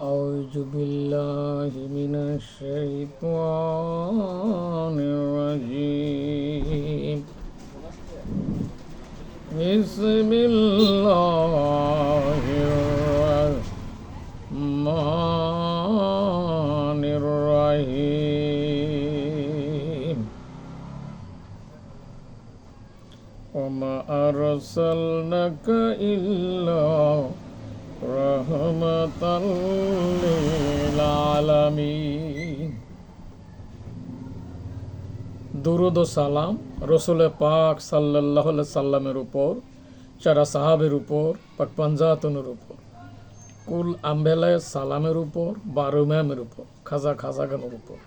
أعوذ بالله من الشيطان الرجيم بسم الله الرحمن الرحيم وما أرسلناك إلا رحمة للعالمين দুরুদ ও সালাম রসুল পাক সাল্লাহ সাল্লামের উপর চারা সাহাবের উপর পাক পাঞ্জাতনের উপর কুল আম্বেলায় সালামের উপর বারুম্যামের উপর খাজা খাজাগানের উপর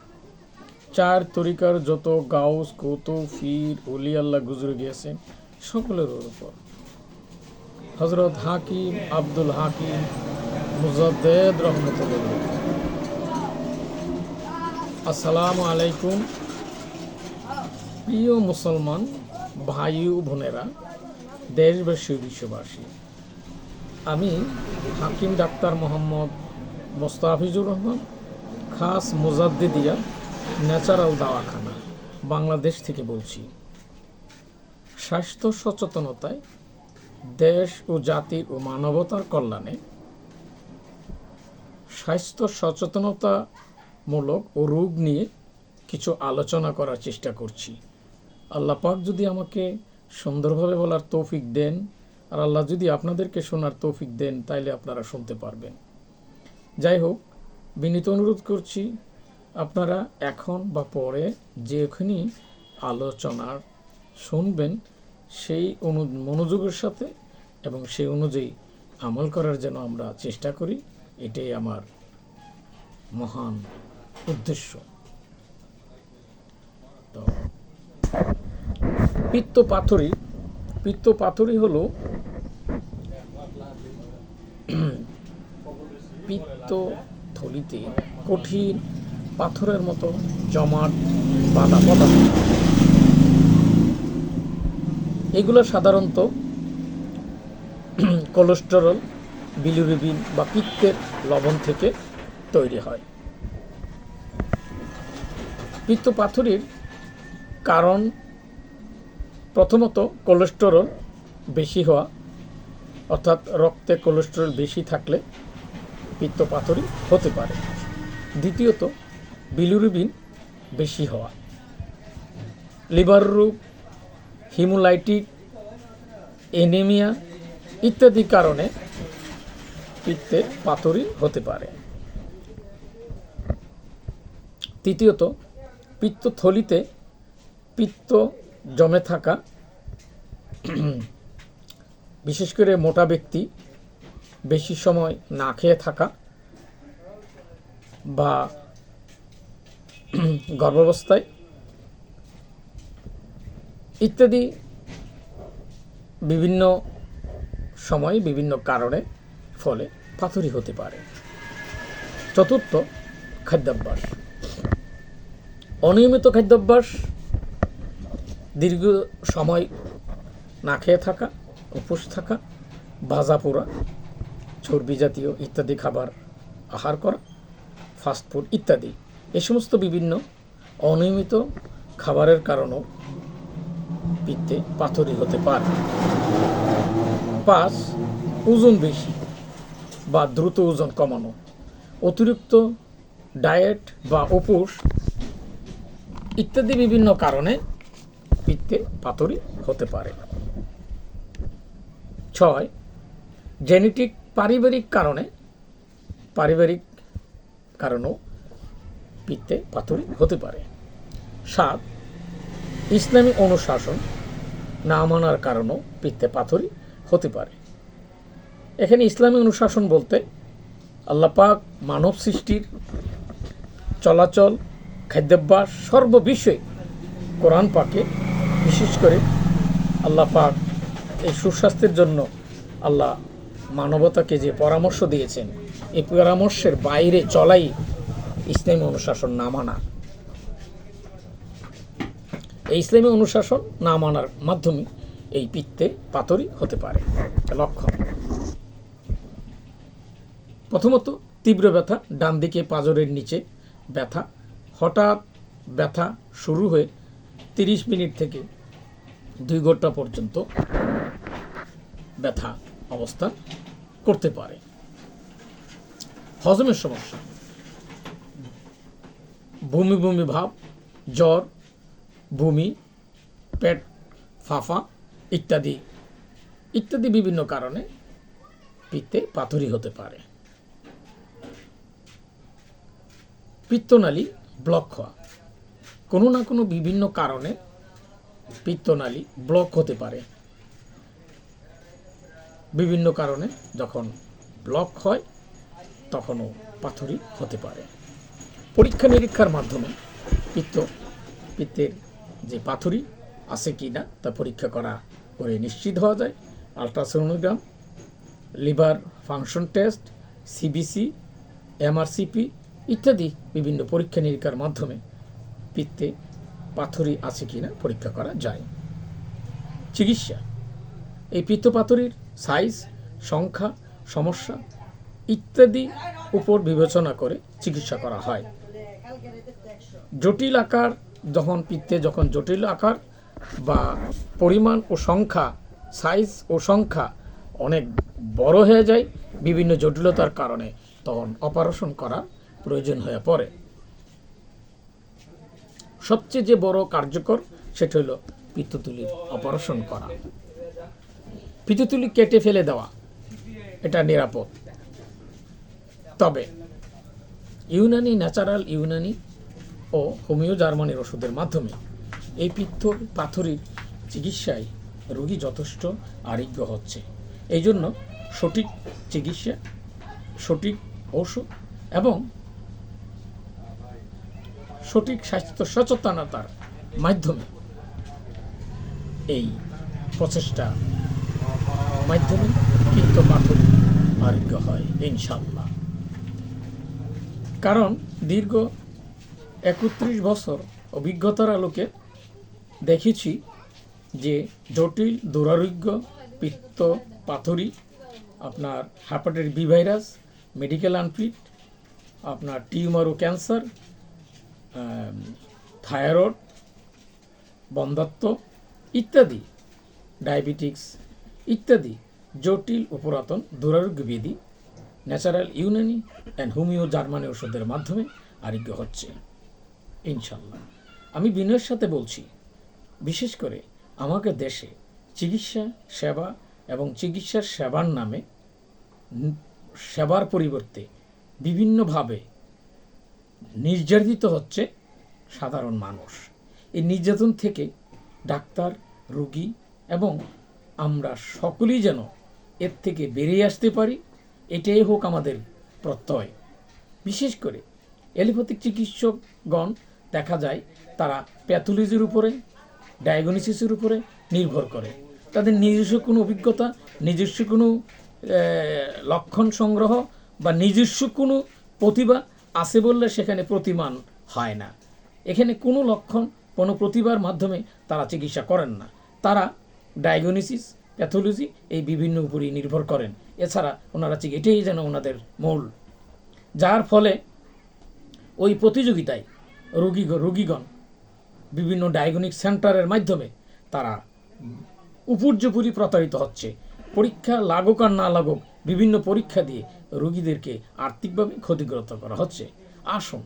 চার তরিকার যত গাউস কৌতু ফির অলি আল্লাহ গুজরে গিয়েছেন সকলের উপর হজরত হাকিম আব্দুল হাকিম মুজাদ্দেদ রহমতুল্লাহ আসসালামু আলাইকুম। প্রিয় মুসলমান, ভাই ও বোনেরা, দেশবাসী বিশ্ববাসী, আমি হাকিম ডাক্তার মোহাম্মদ মোস্তাফিজুর রহমান, খাস মুজাদ্দিদিয়া ন্যাচারাল দাওয়াখানা, বাংলাদেশ থেকে বলছি। স্বাস্থ্য সচেতনতায় দেশ ও জাতির ও মানবতার কল্যাণে স্বাস্থ্য সচেতনতামূলক ও রোগ নিয়ে কিছু আলোচনা করার চেষ্টা করছি। আল্লাহ পাক যদি আমাকে সুন্দরভাবে বলার তৌফিক দেন, আর আল্লাহ যদি আপনাদেরকে শোনার তৌফিক দেন, তাইলে আপনারা শুনতে পারবেন। যাই হোক, বিনীত অনুরোধ করছি, আপনারা এখন বা পরে যেখানে আলোচনার শুনবেন সেই অনু, মনোযোগের সাথে এবং সেই অনুযায়ী আমল করার যেন আমরা চেষ্টা করি, এটাই আমার মহান উদ্দেশ্য। তো, পিত্ত পাথরি পিত্ত পাথরি হলো পিত্ত থলিতে কঠিন পাথরের মতো জমাট বাঁধা পদার্থ। এগুলো সাধারণত কোলেস্টেরল বিলিরুবিন বা পিত্তের লবণ থেকে তৈরি হয়। পিত্ত পাথরের কারণ প্রথমত কোলেস্টেরল বেশি হওয়া, অর্থাৎ রক্তে কোলেস্টেরল বেশি থাকলে পিত্ত পাথরি হতে পারে। দ্বিতীয়ত বিলিরুবিন বেশি হওয়া। লিভার রোগ হিমোলাইটিক, এনেমিয়া ইত্যাদি কারণে পিত্তে পাথরি হতে পারে। তৃতীয়ত, পিত্তথলিতে পিত্ত জমে থাকা বিশেষ করে মোটা ব্যক্তি বেশি সময় না খেয়ে থাকা বা গর্ভাবস্থায় ইত্যাদি বিভিন্ন সময় বিভিন্ন কারণে ফলে পাথরি হতে পারে। চতুর্থ খাদ্যাভ্যাস। অনিয়মিত খাদ্যাভ্যাস, দীর্ঘ সময় না খেয়ে থাকা, উপোস থাকা, ভাজা পোড়া, চর্বি জাতীয় ইত্যাদি খাবার আহার করা ফাস্টফুড ইত্যাদি। এ সমস্ত বিভিন্ন অনিয়মিত খাবারের কারণেও পিত্তে পাথরি হতে পারে। পাঁচ ওজন বেশি বা দ্রুত ওজন কমানো। অতিরিক্ত ডায়েট বা উপোস ইত্যাদি বিভিন্ন কারণে পিত্তে পাথরি হতে পারে। ছয়, জেনেটিক পারিবারিক কারণে, পারিবারিক কারণেও পিত্তে পাথরি হতে পারে। সাত, ইসলামী অনুশাসন না মানার কারণেও পিত্তে পাথরি হতে পারে। এখানে ইসলামী অনুশাসন বলতে আল্লাপাক মানব সৃষ্টির চলাচল, খাদ্যাভ্যাস সর্ববিষয়ে কোরআন পাকে বিশেষ করে আল্লাহ পাক এই সুস্বাস্থ্যের জন্য আল্লাহ মানবতাকে যে পরামর্শ দিয়েছেন, এই পরামর্শের বাইরে চলাই ইসলামী অনুশাসন না মানা এই ইসলামী অনুশাসন না মানার মাধ্যমে এই পিত্তে পাথরি হতে পারে। লক্ষণ। প্রথমত, তীব্র ব্যথা ডান দিকে পাঁজরের নিচে ব্যথা। হঠাৎ ব্যথা শুরু হয়ে তিরিশ মিনিট থেকে দুই ঘণ্টা পর্যন্ত ব্যথা অবস্থান করতে পারে। হজমের সমস্যা। বমি বমি ভাব, জ্বর বমি পেট, ফাফা ইত্যাদি ইত্যাদি বিভিন্ন কারণে পিত্তে পাথরি হতে পারে। পিত্তনালী ব্লক হওয়া। কোনো না কোনো বিভিন্ন কারণে পিত্তনালী ব্লক হতে পারে। বিভিন্ন কারণে যখন ব্লক হয়, তখনও পাথরি হতে পারে। পরীক্ষা নিরীক্ষার মাধ্যমে পিত্ত, পিত্তের যে পাথরি আছে কি না তা পরীক্ষা করা করে নিশ্চিত হওয়া যায়। Ultrasonogram, liver function test CBC MRCP ইত্যাদি বিভিন্ন পরীক্ষা নিরীক্ষার মাধ্যমে পিত্তে পাথরি আছে কি না পরীক্ষা করা যায়। চিকিৎসা, এই পিত্তপাথরির সাইজ সংখ্যা, সমস্যা ইত্যাদি উপর বিবেচনা করে চিকিৎসা করা হয়। জটিল আকার যখন পিত্তে যখন জটিল আকার বা পরিমাণ ও সংখ্যা সাইজ ও সংখ্যা অনেক বড় হয়ে যায় বিভিন্ন জটিলতার কারণে, তখন অপারেশন করা প্রয়োজন হয়ে পড়ে। সবচেয়ে যে বড় কার্যকর সেটা হলো পিত্ততুলির অপারেশন করা। পিত্ততুলি কেটে ফেলে দেওয়া, এটা নিরাপদ। তবে ইউনানি ন্যাচারাল ইউনানি ও হোমিও জার্মানির ওষুধের মাধ্যমে। এই পিত্ত পাথরির চিকিৎসায় রোগী যথেষ্ট আরোগ্য হচ্ছে। এই জন্য সঠিক চিকিৎসা, সঠিক ঔষধ এবং সঠিক স্বাস্থ্য সচেতনতার মাধ্যমে এই প্রচেষ্টা মাধ্যমে পিত্ত পাথর আরোগ্য হয় ইনশাল্লাহ কারণ দীর্ঘ একত্রিশ বছর অভিজ্ঞতার আলোকে দেখেছি যে জটিল, দুরারোগ্য, পিত্ত পাথরি, আপনার hepatitis B virus medical unfit আপনার টিউমার ও ক্যান্সার থাইরয়েড বন্ধাত্ম ইত্যাদি ডায়াবেটিক্স ইত্যাদি জটিল ও পুরাতন দুরারোগ্য বিধি natural Unani and homeo Germany ওষুধের মাধ্যমে আরোগ্য হচ্ছে। ইনশাল্লাহ। আমি বিনয়ের সাথে বলছি, বিশেষ করে আমাকে দেশে চিকিৎসা, সেবা এবং চিকিৎসার সেবার নামে সেবার পরিবর্তে বিভিন্নভাবে নির্যাতিত হচ্ছে সাধারণ মানুষ। এই নির্যাতন থেকে ডাক্তার, রোগী এবং আমরা সকলেই যেন এর থেকে বেরিয়ে আসতে পারি, এটাই হোক আমাদের প্রত্যয়। বিশেষ করে এলোপ্যাথিক চিকিৎসকগণ দেখা যায়, তারা প্যাথোলজির উপরে, ডায়াগনোসিসের উপরে নির্ভর করে। তাদের নিজস্ব কোনো অভিজ্ঞতা, নিজস্ব কোনো লক্ষণ সংগ্রহ বা নিজস্ব কোনো প্রতিভা আছে বললে সেখানে প্রতিমান হয় না। এখানে কোনো লক্ষণ, কোনো প্রতিভার মাধ্যমে তারা চিকিৎসা করেন না। তারা ডায়াগনোসিস, প্যাথোলজি এই বিভিন্ন উপরই নির্ভর করেন। এছাড়া ওনারা চিকি এটাই যেন ওনাদের মূল। যার ফলে ওই প্রতিযোগিতায় রোগী রোগীগণ বিভিন্ন ডায়াগনিক সেন্টারের মাধ্যমে তারা উপর্যপুরি প্রতারিত হচ্ছে। পরীক্ষা লাগুক আর না লাগুক, বিভিন্ন পরীক্ষা দিয়ে রোগীদেরকে আর্থিকভাবে ক্ষতিগ্রস্ত করা হচ্ছে। আসুন,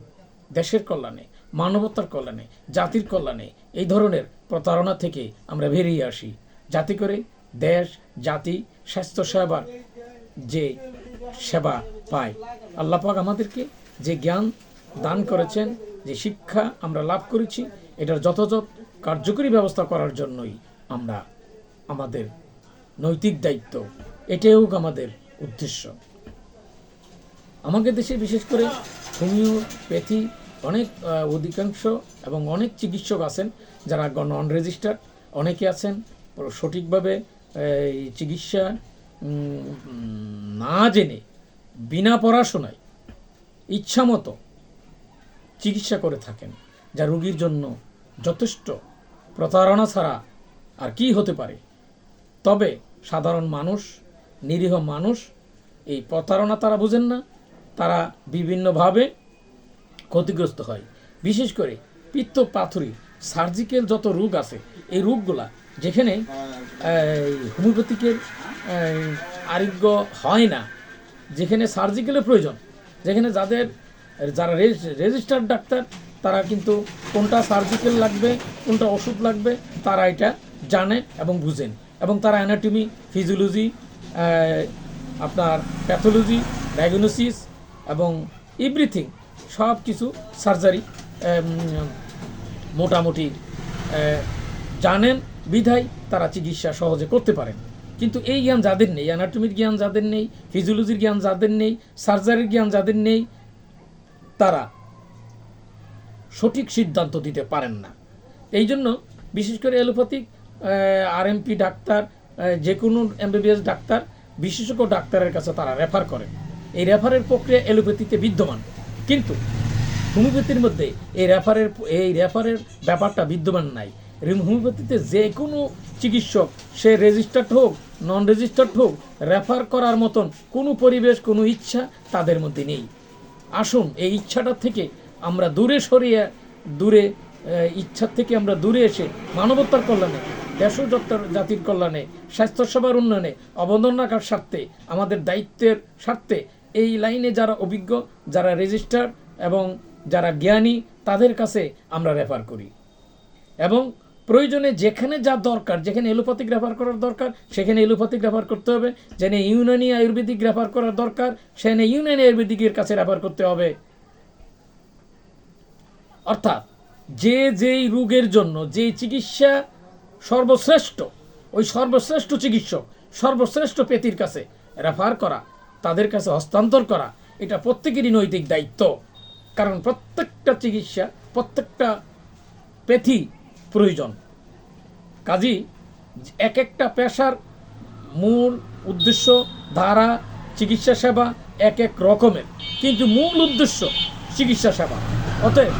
দেশের কল্যাণে, মানবতার কল্যাণে, জাতির কল্যাণে এই ধরনের প্রতারণা থেকে আমরা বেরিয়ে আসি। যাতে করে দেশ, জাতি স্বাস্থ্য সেবার যে সেবা পায়। আল্লাহ পাক আমাদেরকে যে জ্ঞান দান করেছেন যে শিক্ষা আমরা লাভ করেছি, এটার যথাযথ কার্যকরী ব্যবস্থা করার জন্যই আমরা আমাদের নৈতিক দায়িত্ব, এটাই হোক আমাদের উদ্দেশ্য। আমাদের দেশে বিশেষ করে হোমিওপ্যাথি অনেক অধিকাংশ এবং অনেক চিকিৎসক আছেন যারা নন রেজিস্টার্ড অনেকে আছেন সঠিকভাবে, এই চিকিৎসা না জেনে, বিনা পড়াশোনায়, ইচ্ছামতো চিকিৎসা করে থাকেন, যা রোগীর জন্য যথেষ্ট। প্রতারণা ছাড়া আর কি হতে পারে? তবে সাধারণ মানুষ, নিরীহ মানুষ, এই প্রতারণা তারা বুঝেন না। তারা বিভিন্নভাবে ক্ষতিগ্রস্ত হয়। বিশেষ করে পিত্ত পাথরি, সার্জিক্যাল যত রোগ আছে, এই রোগগুলা যেখানে হোমিওপ্যাথিকের আরোগ্য হয় না, যেখানে সার্জিক্যালের প্রয়োজন, যেখানে যাদের যারা রেজিস্টার্ড ডাক্তার, তারা কিন্তু কোনটা সার্জিক্যাল লাগবে, কোনটা ওষুধ লাগবে, তারা এটা জানে এবং বুঝেন। এবং তারা অ্যানাটমি ফিজিওলজি আপনার প্যাথোলজি ডায়াগনোসিস এবং এভরিথিং সব কিছু সার্জারি মোটামুটি জানেন, বিধায় তারা চিকিৎসা সহজে করতে পারেন। কিন্তু এই জ্ঞান যাদের নেই অ্যানাটমির জ্ঞান যাদের নেই ফিজিওলজির জ্ঞান যাদের নেই সার্জারির জ্ঞান যাদের নেই তারা সঠিক সিদ্ধান্ত দিতে পারেন না। এই জন্য বিশেষ করে অ্যালোপ্যাথিক আরএমপি ডাক্তার যে কোনো এমবিবিএস ডাক্তার, বিশেষজ্ঞ ডাক্তারের কাছে তারা রেফার করে এই রেফারের প্রক্রিয়া অ্যালোপ্যাথিতে বিদ্যমান। কিন্তু হোমিওপ্যাথির মধ্যে এই রেফারের এই রেফারের ব্যাপারটা বিদ্যমান নাই। হোমিওপ্যাথিতে যে কোনো চিকিৎসক, সে রেজিস্টার্ড হোক নন রেজিস্টার্ড হোক রেফার করার মতন কোনো পরিবেশ, কোনো ইচ্ছা তাদের মধ্যে নেই। আসুন, এই ইচ্ছাটা থেকে আমরা দূরে সরিয়ে, দূরে ইচ্ছার থেকে আমরা দূরে এসে মানবতার কল্যাণে দেশ জাতির কল্যাণে, স্বাস্থ্যসেবার উন্নয়নে, অবদান রাখার স্বার্থে, আমাদের দায়িত্বের স্বার্থে এই লাইনে যারা অভিজ্ঞ, যারা রেজিস্টার এবং যারা জ্ঞানী, তাদের কাছে আমরা রেফার করি। এবং প্রয়োজনে যেখানে যা দরকার, যেখানে এলোপ্যাথিক রেফার করার দরকার, সেখানে এলোপ্যাথিক রেফার করতে হবে, যেখানে ইউনানি আয়ুর্বেদিক রেফার করার দরকার, সেখানে ইউনানি আয়ুর্বেদিকের কাছে রেফার করতে হবে। অর্থাৎ যে যেই রোগের জন্য, যে চিকিৎসা সর্বশ্রেষ্ঠ, ওই সর্বশ্রেষ্ঠ চিকিৎসক, সর্বশ্রেষ্ঠ পেতির কাছে রেফার করা, তাদের কাছে হস্তান্তর করা, এটা প্রত্যেকেরই নৈতিক দায়িত্ব। কারণ প্রত্যেকটা চিকিৎসা, প্রত্যেকটা পেথি প্রয়োজন। কাজী, এক একটা পেশার মূল উদ্দেশ্য, ধারা, চিকিৎসা সেবা এক এক রকমের। কিন্তু মূল উদ্দেশ্য চিকিৎসা সেবা। অতএব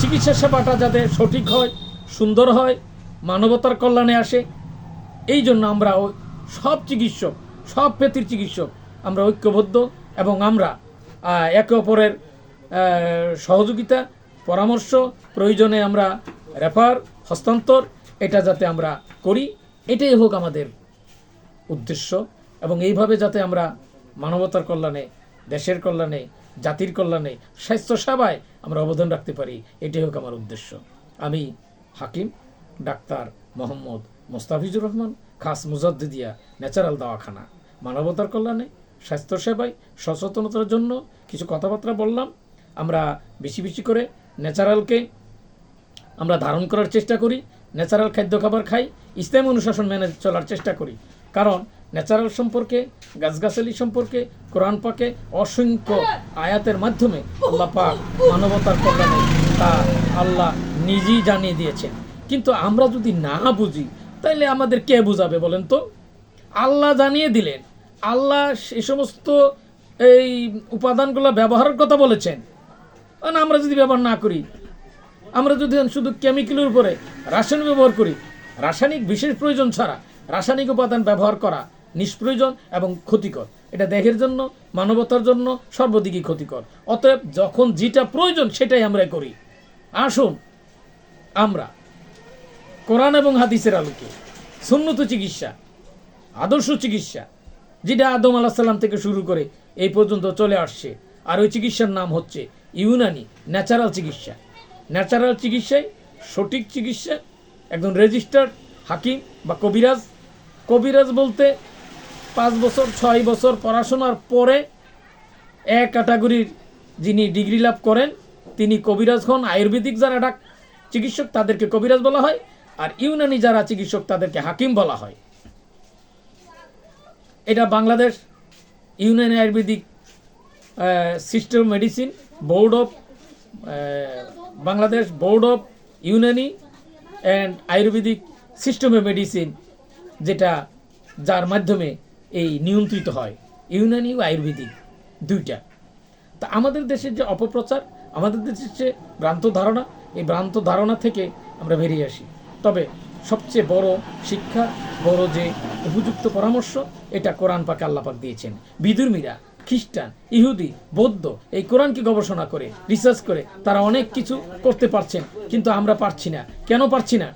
চিকিৎসা সেবাটা যাতে সঠিক হয়, সুন্দর হয়, মানবতার কল্যাণে আসে এই জন্য আমরা সব চিকিৎসক, সব পেতির চিকিৎসক আমরা ঐক্যবদ্ধ এবং আমরা একে অপরের সহযোগিতা, পরামর্শ, প্রয়োজনে আমরা রেফার হস্তান্তর, এটা যাতে আমরা করি, এটাই হোক আমাদের উদ্দেশ্য। এবং এইভাবে যাতে আমরা মানবতার কল্যাণে, দেশের কল্যাণে, জাতির কল্যাণে স্বাস্থ্য সেবায় আমরা অবদান রাখতে পারি, এটাই হোক আমার উদ্দেশ্য। আমি হাকিম, ডাক্তার মোহাম্মদ মোস্তাফিজুর রহমান, খাস মুজাদ্দিদিয়া ন্যাচারাল দাওয়াখানা। মানবতার কল্যাণে স্বাস্থ্য সেবায় সচেতনতার জন্য কিছু কথাবার্তা বললাম। আমরা বেশি বেশি করে ন্যাচারালকে আমরা ধারণ করার চেষ্টা করি ন্যাচারাল খাদ্য খাবার খাই, ইসলাম অনুশাসন মেনে চলার চেষ্টা করি। কারণ ন্যাচারাল সম্পর্কে, গাছগাছালি সম্পর্কে, কোরআন পাকে অসংখ্য আয়াতের মাধ্যমে আল্লাহ পাক মানবতার কল্যাণে তা আল্লাহ নিজেই জানিয়ে দিয়েছেন। কিন্তু আমরা যদি না বুঝি তাহলে আমাদের কে বুঝাবে বলেন তো? আল্লাহ জানিয়ে দিলেন। আল্লাহ সে সমস্ত এই উপাদানগুলো ব্যবহারের কথা বলেছেন। আমরা যদি ব্যবহার না করি আমরা যদি শুধু কেমিক্যালের উপরে রাসায়নিক ব্যবহার করি, রাসায়নিক বিশেষ প্রয়োজন ছাড়া রাসায়নিক উপাদান ব্যবহার করা নিষ্প্রয়োজন এবং ক্ষতিকর। এটা দেহের জন্য, মানবতার জন্য সর্বদিকই ক্ষতিকর। অতএব যখন যেটা প্রয়োজন সেটাই আমরা করি। আসুন আমরা কোরআন এবং হাদিসের আলোকে সুন্নত চিকিৎসা, আদর্শ চিকিৎসা, যেটা আদম আলাহ সাল্লাম থেকে শুরু করে এই পর্যন্ত চলে আসছে। আর ওই চিকিৎসার নাম হচ্ছে ইউনানি ন্যাচারাল চিকিৎসা। ন্যাচারাল চিকিৎসায়, সঠিক চিকিৎসা একজন রেজিস্টার্ড হাকিম বা কবিরাজ। কবিরাজ বলতে পাঁচ বছর, ছয় বছর পড়াশোনার পরে এক ক্যাটাগরির যিনি ডিগ্রি লাভ করেন, তিনি কবিরাজ হন। আয়ুর্বেদিক যারা ডাক চিকিৎসক, তাদেরকে কবিরাজ বলা হয়। আর ইউনানি যারা চিকিৎসক, তাদেরকে হাকিম বলা হয়। এটা Bangladesh Unani Ayurvedic system medicine board of Bangladesh board of Unani and Ayurvedic system medicine, যেটা যার মাধ্যমে এই নিয়ন্ত্রিত হয়, ইউনানি ও আয়ুর্বেদিক দুইটা। তা আমাদের দেশের যে অপপ্রচার, আমাদের দেশের যে ভ্রান্ত ধারণা, এই ভ্রান্ত ধারণা থেকে আমরা বেরিয়ে আসি। তবে সবচেয়ে বড় শিক্ষা, বড় যে উপযুক্ত পরামর্শ, এটা কোরআন পাকে আল্লাপাক দিয়েছেন। বিদুর্মীরা খ্রিস্টান, ইহুদি, বৌদ্ধ এই কোরআনকে গবেষণা করে রিসার্চ করে তারা অনেক কিছু করতে পারছেন, কিন্তু আমরা পারছি না। কেন পারছি না?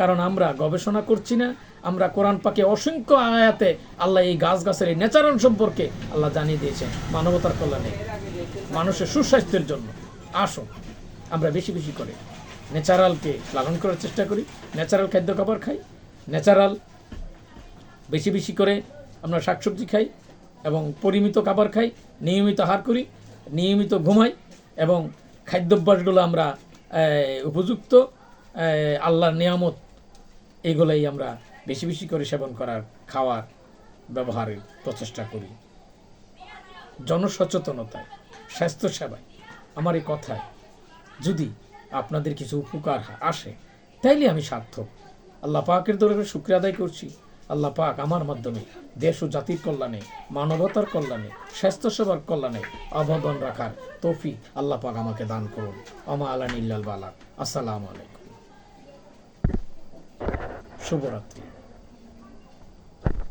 কারণ আমরা গবেষণা করছি না, আমরা কোরআন পাকে অসংখ্য আয়াতে আল্লাহ এই গাছ গাছের এই ন্যাচারাল সম্পর্কে আল্লাহ জানিয়ে দিয়েছেন, মানবতার কল্যাণে। মানুষের সুস্বাস্থ্যের জন্য। আসুন, আমরা বেশি বেশি করে ন্যাচারালকে লালন করার চেষ্টা করি, ন্যাচারাল খাদ্য খাবার খাই, ন্যাচারাল বেশি বেশি করে আমরা শাকসবজি খাই এবং পরিমিত খাবার খাই, নিয়মিত আহার করি, নিয়মিত ঘুমাই এবং খাদ্যাভ্যাসগুলো আমরা উপযুক্ত আল্লাহর নিয়ামত এগুলোই আমরা বেশি বেশি করে সেবন করার, খাওয়ার, ব্যবহারের প্রচেষ্টা করি। জনসচেতনতায়, স্বাস্থ্যসেবায়, আমার এই কথায় যদি আপনাদের কিছু উপকার আসে, তাইলে আমি সার্থক। আল্লাহ পাকের দরবারে শুক্রিয়া আদায় করছি। আল্লাহ পাক আমার মাধ্যমে দেশ ও জাতির কল্যাণে, মানবতার কল্যাণে, স্বাস্থ্যসেবার কল্যাণে অবদান রাখার তৌফি আল্লাহ পাক আমাকে দান করুন। আমা আলা নিল্লাল বালা। আসসালামু আলাইকুম। শুভরাত্রি।